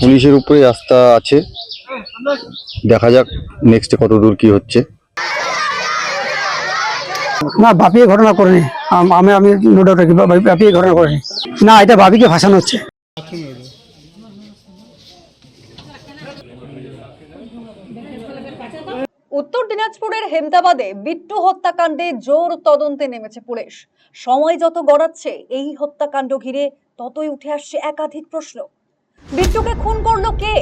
পুলিশের উপরে রাস্তা আছে। দেখা যাক নেক্সটে কত দূর কি হচ্ছে। না বাপিয়ে ঘটনা করেনি। আম- আমি নো ডাউট রাখি বাপিয়ে ঘটনা করেনি। না, এটা বাপিকে ভাসানো হচ্ছে। দিনাজপুরের হেমদাবাদে বিট্টু হত্যাকাণ্ডে জোর তদন্তে নেমেছে পুলিশ। সময় যত গড়াচ্ছে, এই হত্যাকাণ্ড ঘিরে ততই উঠে আসছে একাধিক প্রশ্ন। বিট্টুকে খুন করল কে?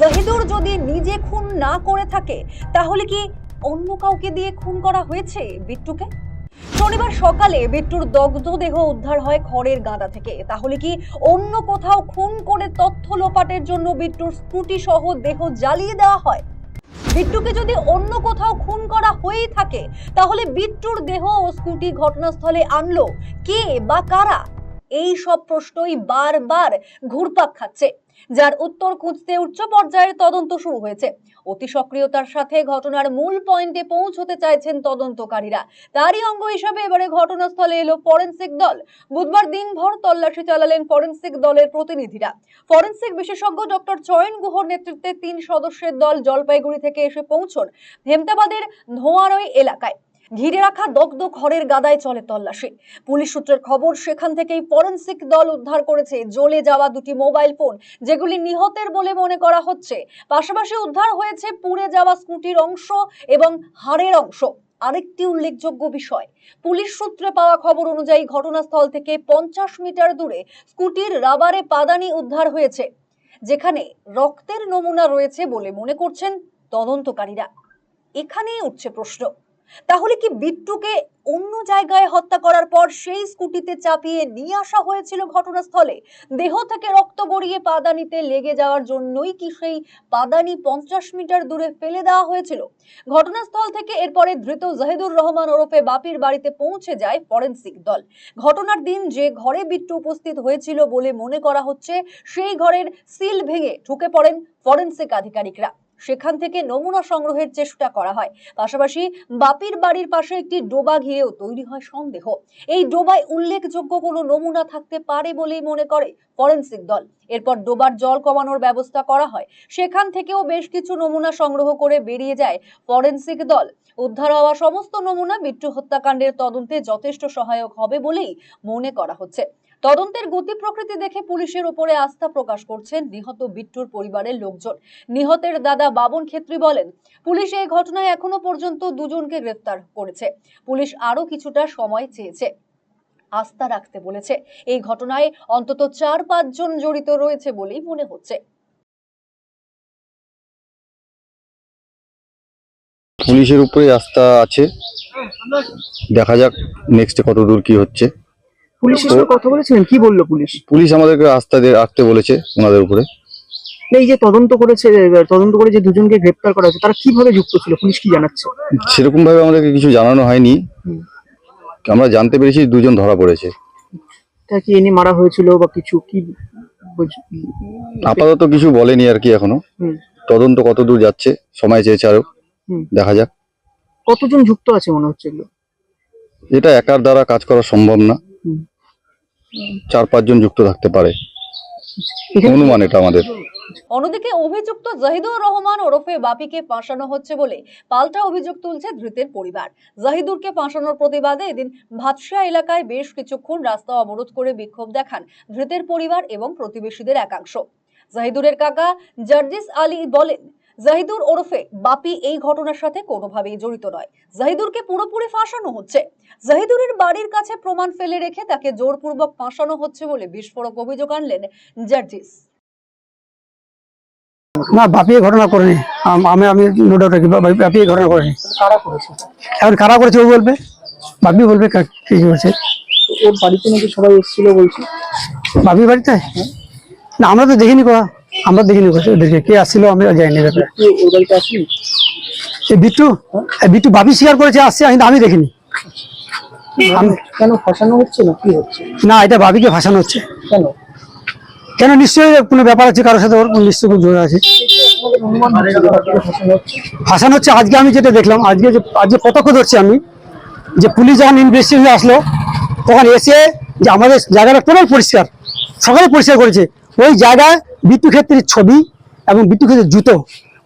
জাহিদুর যদি নিজে খুন না করে থাকে, তাহলে কি অন্য কাউকে দিয়ে খুন করা হয়েছে বিট্টুকে? শনিবার সকালে বিট্টুর দগ্ধ দেহ উদ্ধার হয় খড়ের গাঁদা থেকে। তাহলে কি অন্য কোথাও খুন করে তথ্য লোপাটের জন্য বিট্টুর স্কুটি সহ দেহ জ্বালিয়ে দেওয়া হয়? বিট্টুকে যদি অন্য কোথাও খুন করা হয়েই থাকে, তাহলে বিট্টুর দেহ ও স্কুটি ঘটনাস্থলে আনলো। কে বা কারা? এই সব প্রশ্নই বারবার ঘুরপাক খাচ্ছে, যার উত্তর খুঁজতে উচ্চ পর্যায়ের তদন্ত শুরু হয়েছে। অতি সক্রিয়তার সাথে ঘটনার মূল পয়েন্টে পৌঁছতে চাইছেন তদন্তকারীরা। তারই অঙ্গ হিসাবে এবারে ঘটনাস্থলে এলো ফরেনসিক দল। বুধবার দিনভর তল্লাশি চালালেন ফরেনসিক দলের প্রতিনিধিরা। ফরেনসিক বিশেষজ্ঞ ডক্টর চয়ন গুহর নেতৃত্বে তিন সদস্যের দল জলপাইগুড়ি থেকে এসে পৌঁছন হেমতাবাদের ধোঁয়ারই এলাকায়। ঘিরে রাখা দগ্ধ ঘরের গাদায় চলে তল্লাশি। পুলিশ সূত্রের খবর, সেখান থেকেই ফরেনসিক দল উদ্ধার করেছে জ্বলে যাওয়া দুটি মোবাইল ফোন, যেগুলি নিহতের বলে মনে করা হচ্ছে। পাশাপাশি উদ্ধার হয়েছে পুড়ে যাওয়া স্কুটির অংশ এবং হাড়ের অংশ। আরেকটি উল্লেখযোগ্য বিষয়, পুলিশ সূত্রে পাওয়া খবর অনুযায়ী ঘটনাস্থল থেকে পঞ্চাশ মিটার দূরে স্কুটির রাবারে পাদানি উদ্ধার হয়েছে, যেখানে রক্তের নমুনা রয়েছে বলে মনে করছেন তদন্তকারীরা। এখানেই উঠছে প্রশ্ন। তাহলে কি বিট্টুকে অন্য জায়গায় হত্যা করার পর সেই স্কুটিতে চাপিয়ে নিয়ে আসা হয়েছিল ঘটনাস্থলে? দেহ থেকে রক্ত গড়িয়ে পাদানিতে লেগে যাওয়ার জন্যই কি সেই পাদানি পঞ্চাশ মিটার দূরে ফেলে দেওয়া হয়েছিল? ঘটনাস্থল থেকে এরপরে ধৃত জাহিদুর রহমান ওরফে বাপির বাড়িতে পৌঁছে যায় ফরেন্সিক দল। ঘটনার দিন যে ঘরে বিট্টু উপস্থিত হয়েছিল বলে মনে করা হচ্ছে, সেই ঘরের সিল ভেঙে ঢুকে পড়েন ফরেন্সিক আধিকারিকরা। সেখান থেকে নমুনা সংগ্রহের চেষ্টা করা হয়। পাশাপাশি বাপির বাড়ির পাশে একটি ডোবা ঘিরেও তৈরি হয় সন্দেহ। এই ডোবায় উল্লেখযোগ্য কোনো নমুনা থাকতে পারে বলেই মনে করে ফরেন্সিক দল। এরপর ডোবার জল কমানোর ব্যবস্থা করা হয়। সেখান থেকেও বেশ কিছু নমুনা সংগ্রহ করে বেরিয়ে যায় ফরেন্সিক দল। উদ্ধার হওয়া সমস্ত নমুনা বিট্টু হত্যাকাণ্ডের তদন্তে যথেষ্ট সহায়ক হবে বলেই মনে করা হচ্ছে। তদন্তের গতি প্রকৃতি দেখে পুলিশের উপরে আস্থা প্রকাশ করছেন নিহত বিট্টুর পরিবারের লোকজন। নিহতের দাদা বাবন খেত্রী বলেন, পুলিশ এই ঘটনায় এখনও পর্যন্ত দুজনকে গ্রেফতার করেছে। পুলিশ আরও কিছুটা সময় চেয়েছে। আস্থা রাখতে বলেছে। এই ঘটনায় অন্তত চার পাঁচজন জড়িত রয়েছে বলেই মনে হচ্ছে। পুলিশের উপরে আস্থা আছে। দেখা যাক নেক্সটে কত দূর কি হচ্ছে। পুলিশের সঙ্গে কথা বলেছিলেন? কি বলল পুলিশ? পুলিশ আমাদেরকে দিয়ে বলেছে ওনাদের উপরে। এই যে তদন্ত করেছে তদন্ত করে যে দুজনকে গ্রেপ্তার করা হয়েছে তারা কীভাবে যুক্ত ছিল? পুলিশ কি জানাচ্ছে? সেরকম ভাবে আমাদেরকে কিছু জানানো হয়নি। আমরা জানতে পেরেছি দুজন ধরা পড়েছে। তা কি এনে মারা হয়েছিল বা কিছু কি আপাতত কিছু বলেনি আর কি এখনও। তদন্ত কত দূর যাচ্ছে সময় চেয়েছে আরও। দেখা যাক। কতজন যুক্ত আছে মনে হচ্ছে এগুলো? এটা একার দ্বারা কাজ করা সম্ভব না। চার পাঁচজন যুক্ত থাকতে পারে। অনুমান এটা আমাদের। অন্যদিকে অভিযুক্ত জাহিদুর রহমান ওরফে বাপিকে ফাঁসানো হচ্ছে বলে পাল্টা অভিযোগ তুলছে ধৃতের পরিবার। জাহিদুরকে ফাঁসানোর প্রতিবাদে এদিন ভাতশা এলাকায় বেশ কিছুক্ষণ রাস্তা অবরোধ করে বিক্ষোভ দেখান ধৃতের পরিবার এবং প্রতিবেশীদের একাংশ। জাহিদুরের কাকা জার্জিস আলী বলেন জাহিদুর ওরফে বাপি এই ঘটনার সাথে কোনোভাবেই জড়িত নয়। জাহিদুরকে পুরোপুরি ফাঁসানো হচ্ছে। জাহিদুরের বাড়ির কাছে প্রমাণ ফেলে রেখে তাকে জোরপূর্বক ফাঁসানো হচ্ছে বলে বিস্ফোরক অভিযোগ আনলেন জার্জিস। না বাপিয়ে ঘটনা করেনি। আম- আমি আমি নো ডাউট রাখি বাপিয়ে ঘটনা করেনি। কারা করেছে? এখন কারা করেছে ও বলবে? বাপি বলবে কা- কি করেছে? ওর বাড়িতে নাকি সবাই এসেছিল বলছে? বাপি বাড়িতে? না আমরা তো দেখিনি করা আমরা দেখিনি ওদেরকে কে আসছিল আমরা যাইনি এই বিট্টু বিট্টু বাপি স্বীকার করেছে আসছে কিন্তু আমি দেখিনি। আমি- কেন ফাঁসানো হচ্ছে না? কি হচ্ছে? না এটা বাবিকে ভাসানো হচ্ছে। কেন? কেন নিশ্চয়ই কোনো ব্যাপার আছে কারোর সাথে ওর নিশ্চয়ই কোনো জোর আছে। ফাঁসানো হচ্ছে আজকে আমি যেটা দেখলাম আজকে যে আজকে প্রত্যক্ষ ধরছি আমি যে পুলিশ যখন ইনভেস্টিগেশন আসলো তখন এসে যে আমাদের জায়গাটা টোটাল পরিষ্কার সকালে পরিষ্কার করেছে। ওই জায়গায় বিদ্যুৎ ক্ষেত্রের ছবি এবং বিদ্যুৎ ক্ষেত্রের জুতো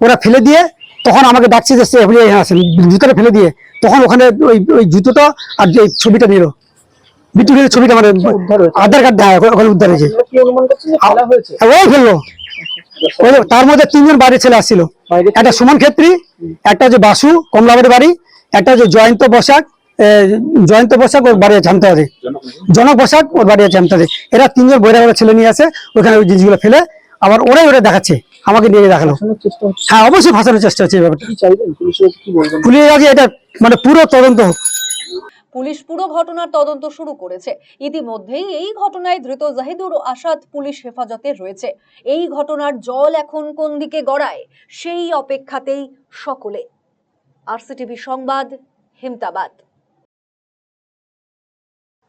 ওরা ফেলে দিয়ে তখন আমাকে ডাকছে যে এখানে আসেন জুতোটা ফেলে দিয়ে। তখন ওখানে ওই ওই জুতোটা আর যে ছবিটা নিল। বিদ্যুৎ ক্ষেত্রের ছবিটা মানে আধার কার্ড দেয় ওখানে উদ্ধার হয়েছে। আপনারা কি অনুমান করছেন যে ফেলা হয়েছে? হ্যাঁ, ওই ফেলল। তার মধ্যে তিনজন বাইরের ছেলে আসছিল। একটা সুমন ক্ষেত্রী একটা হচ্ছে বাসু কমলাবাড়ির বাড়ি একটা হচ্ছে জয়ন্ত বসাক জয়ন্ত বসাক ওর বাড়ি আছে হামতাবাদে জনক বসাক? ওর বাড়ি আছে হামতাবাদে এরা তিনজন বৈরাগড়া ছেলে নিয়ে আসে ওখানে ওই জিনিসগুলো ফেলে আবার ওরাই ওরা দেখাচ্ছে আমাকে নিয়ে দেখাল। ফাঁসানোর চেষ্টা হচ্ছে। হ্যাঁ অবশ্যই ফাঁসানোর চেষ্টা হচ্ছে ব্যাপারটা। পুলিশের পুলিশ আগে এটা মানে পুরো তদন্ত। হোক পুলিশ পুরো ঘটনার তদন্ত শুরু করেছে। ইতিমধ্যেই এই ঘটনায় ধৃত জাহিদুর আসাদ পুলিশ হেফাজতে রয়েছে। এই ঘটনার জল এখন কোন দিকে গড়ায় সেই অপেক্ষাতেই সকলে। আরসিটিভি সংবাদ হেমতাবাদ।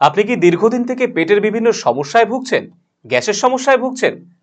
আপনি কি দীর্ঘদিন থেকে পেটের বিভিন্ন সমস্যায় ভুগছেন? গ্যাসের সমস্যায় ভুগছেন?